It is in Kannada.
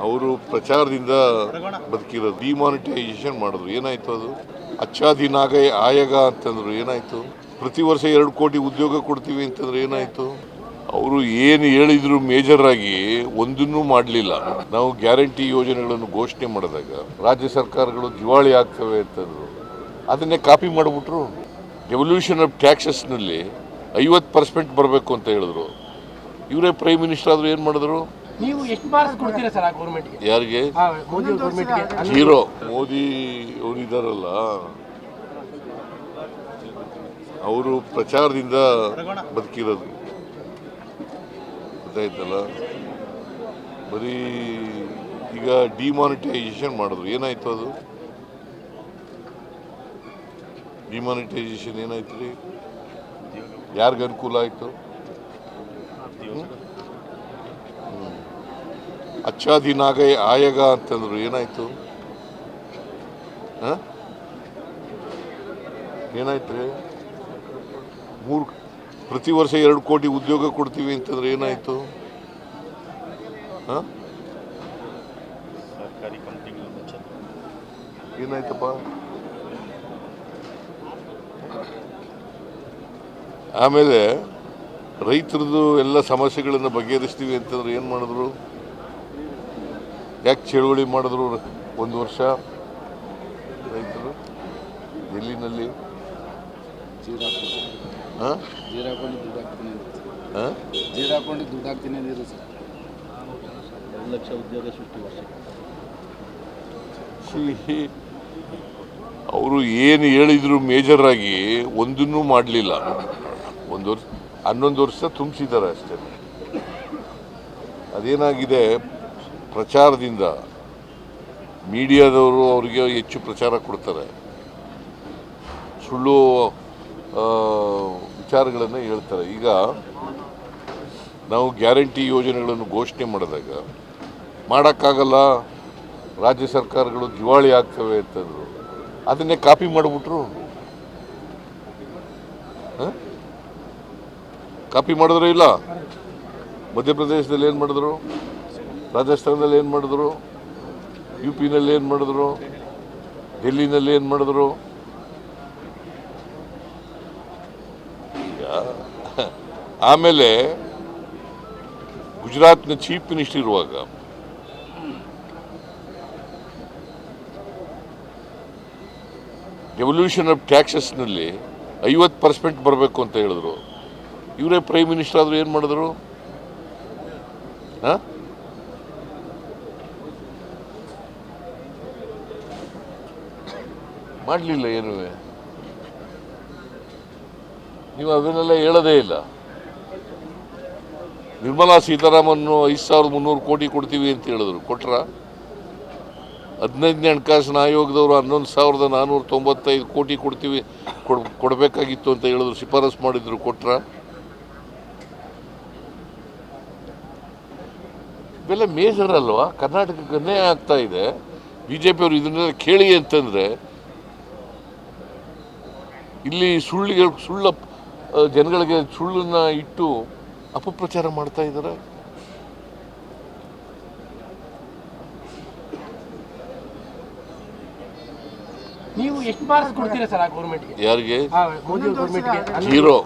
ಅವರು ಪ್ರಚಾರದಿಂದ ಬದುಕಿರೋದು ಡಿಮಾನಿಟೈಸೇಷನ್ ಮಾಡಿದ್ರು. ಏನಾಯ್ತು ಅದು? ಅಚ್ಚಾದಿನಾಗ ಆಯಗ ಅಂತಂದ್ರು. ಏನಾಯ್ತು? ಪ್ರತಿ ವರ್ಷ ಎರಡು ಕೋಟಿ ಉದ್ಯೋಗ ಕೊಡ್ತೀವಿ ಅಂತಂದ್ರೆ. ಏನಾಯ್ತು? ಅವರು ಏನು ಹೇಳಿದ್ರು ಮೇಜರ್ ಆಗಿ ಒಂದನ್ನೂ ಮಾಡಲಿಲ್ಲ. ನಾವು ಗ್ಯಾರಂಟಿ ಯೋಜನೆಗಳನ್ನು ಘೋಷಣೆ ಮಾಡಿದಾಗ ರಾಜ್ಯ ಸರ್ಕಾರಗಳು ದಿವಾಳಿ ಆಗ್ತವೆ ಅಂತಂದ್ರು. ಅದನ್ನೇ ಕಾಪಿ ಮಾಡಿಬಿಟ್ರು. ಡೆವಲ್ಯೂಷನ್ ಆಫ್ ಟ್ಯಾಕ್ಸಸ್ನಲ್ಲಿ ಐವತ್ತು ಪರ್ಸೆಂಟ್ ಬರಬೇಕು ಅಂತ ಹೇಳಿದ್ರು. ಇವರೇ ಪ್ರೈಮ್ ಮಿನಿಸ್ಟರ್ ಆದರೂ ಏನು ಮಾಡಿದ್ರು? ನೀವು ಎಷ್ಟು ಮಾರ್ಕ್ಸ್ ಕೊಡ್ತೀರಾ ಸರ್ ಆ ಗೌರ್ಮೆಂಟ್ಗೆ ಯಾರಿಗೆ? ಮೋದಿ ಗೌರ್ಮೆಂಟ್ಗೆ ಜೀರೋ. ಮೋದಿ ಅವರು ಇದಾರಲ್ಲ ಅವರು ಪ್ರಚಾರದಿಂದ ಬದುಕಿರೋದು. ಗೊತ್ತಾಯ್ತಲ್ಲ? ಬರೀ ಈಗ ಡಿಮಾನಿಟೈಸೇಷನ್ ಮಾಡಿದ್ರು. ಏನಾಯ್ತು ಅದು? ಡಿಮಾನಿಟೈಸೇಷನ್ ಏನಾಯ್ತು ರೀ? ಯಾರಿಗೆ ಅನುಕೂಲ ಆಯಿತು? ಅಚ್ಚಾದಿನಾಗ ಆಯಗ ಅಂತಂದ್ರು ಏನಾಯ್ತು? ಹ? ಏನಾಯ್ತು ರೀ ಮೂರು ಪ್ರತಿ ವರ್ಷ ಎರಡು ಕೋಟಿ ಉದ್ಯೋಗ ಕೊಡ್ತೀವಿ ಅಂತಂದ್ರೆ ಏನಾಯ್ತು? ಹಾಂ? ಏನಾಯ್ತಪ್ಪ? ಆಮೇಲೆ ರೈತರದ್ದು ಎಲ್ಲ ಸಮಸ್ಯೆಗಳನ್ನು ಬಗೆಹರಿಸ್ತೀವಿ ಅಂತಂದ್ರೆ ಏನು ಮಾಡಿದ್ರು? ಯಾಕೆ ಚಳುವಳಿ ಮಾಡಿದ್ರು ಒಂದು ವರ್ಷ ರೈತರು? ಎಲ್ಲಿನಲ್ಲಿ? ಹಾಂ? ಜೀರ ಹಾಕೊಂಡು ದುಡ್ಡು ಹಾಕ್ತೀನಿ. ಹಾಂ? ಜೀರ ಹಾಕೊಂಡು ದುಡ್ಡು ಹಾಕ್ತೀನಿ ಅಂದಿದ್ರು ಸರ್. ಒಂದು ಲಕ್ಷ ಉದ್ಯೋಗ ಸೃಷ್ಟಿ ವರ್ಷ. ಅವರು ಏನು ಹೇಳಿದ್ರು ಮೇಜರ್ ಆಗಿ ಒಂದನ್ನೂ ಮಾಡಲಿಲ್ಲ. ಒಂದು ವರ್ಷ ಹನ್ನೊಂದು ವರ್ಷ ತುಂಬಿಸಿದ್ದಾರೆ ಅಷ್ಟೇ. ಅದೇನಾಗಿದೆ? ಪ್ರಚಾರದಿಂದ ಮೀಡಿಯಾದವರು ಅವರಿಗೆ ಹೆಚ್ಚು ಪ್ರಚಾರ ಕೊಡ್ತಾರೆ. ಸುಳ್ಳು ವಿಚಾರಗಳನ್ನು ಹೇಳ್ತಾರೆ. ಈಗ ನಾವು ಗ್ಯಾರಂಟಿ ಯೋಜನೆಗಳನ್ನು ಘೋಷಣೆ ಮಾಡಿದಾಗ, ಮಾಡೋಕ್ಕಾಗಲ್ಲ, ರಾಜ್ಯ ಸರ್ಕಾರಗಳು ದಿವಾಳಿ ಆಗ್ತವೆ ಅಂತಂದರು, ಅದನ್ನೇ ಕಾಪಿ ಮಾಡಿಬಿಟ್ರು. ಕಾಪಿ ಮಾಡಿದ್ರು ಇಲ್ಲ? ಮಧ್ಯಪ್ರದೇಶದಲ್ಲಿ ಏನು ಮಾಡಿದ್ರು? ರಾಜಸ್ಥಾನದಲ್ಲಿ ಏನು ಮಾಡಿದ್ರು? ಯು ಪಿನಲ್ಲಿ ಏನು ಮಾಡಿದ್ರು? ಡೆಲ್ಲಿನಲ್ಲಿ ಏನು ಮಾಡಿದ್ರು? ಈಗ ಆಮೇಲೆ ಗುಜರಾತ್ನ ಚೀಫ್ ಮಿನಿಸ್ಟರ್ ಇರುವಾಗ ರೆವಲ್ಯೂಷನ್ ಆಫ್ ಟ್ಯಾಕ್ಸಸ್ನಲ್ಲಿ ಐವತ್ತು ಪರ್ಸೆಂಟ್ ಬರಬೇಕು ಅಂತ ಹೇಳಿದ್ರು. ಇವರೇ ಪ್ರೈಮ್ ಮಿನಿಸ್ಟರ್ ಆದರೂ ಏನು ಮಾಡಿದ್ರು? ಹಾಂ? ಮಾಡಲಿಲ್ಲ ಏನೂ? ನೀವು ಅದನ್ನೆಲ್ಲ ಹೇಳೋದೇ ಇಲ್ಲ. ನಿರ್ಮಲಾ ಸೀತಾರಾಮನ್ ಐದು ಸಾವಿರದ ಮುನ್ನೂರು ಕೋಟಿ ಕೊಡ್ತೀವಿ ಅಂತ ಹೇಳಿದ್ರು. ಕೊಟ್ರ? ಹದಿನೈದನೇ ಹಣಕಾಸಿನ ಆಯೋಗದವರು ಹನ್ನೊಂದು ಸಾವಿರದ ನಾನ್ನೂರ ತೊಂಬತ್ತೈದು ಕೋಟಿ ಕೊಡ್ತೀವಿ, ಕೊಡ್, ಕೊಡಬೇಕಾಗಿತ್ತು ಅಂತ ಹೇಳಿದ್ರು. ಶಿಫಾರಸು ಮಾಡಿದ್ರು. ಕೊಟ್ರ? ಇವೆಲ್ಲ ಮೇಜರ್ ಅಲ್ವಾ ಕರ್ನಾಟಕಕ್ಕೆ ಆಗ್ತಾ ಇದೆ. ಬಿ ಜೆ ಪಿಯವರು ಇದನ್ನೆಲ್ಲ ಕೇಳಿ ಅಂತಂದರೆ ಇಲ್ಲಿ ಸುಳ್ಳಿಗೆ ಸುಳ್ಳ ಜನಗಳಿಗೆ ಸುಳ್ಳನ್ನ ಇಟ್ಟು ಅಪಪ್ರಚಾರ ಮಾಡ್ತಾ ಇದ್ದಾರೆ. ನೀವು ಎಷ್ಟು ಮಾರ್ಕ್ಸ್ ಕೊಡ್ತೀರಾ ಸರ್ ಆ ಗೌರ್ಮೆಂಟ್ಗೆ ಯಾರಿಗೆ? ಜೀರೋ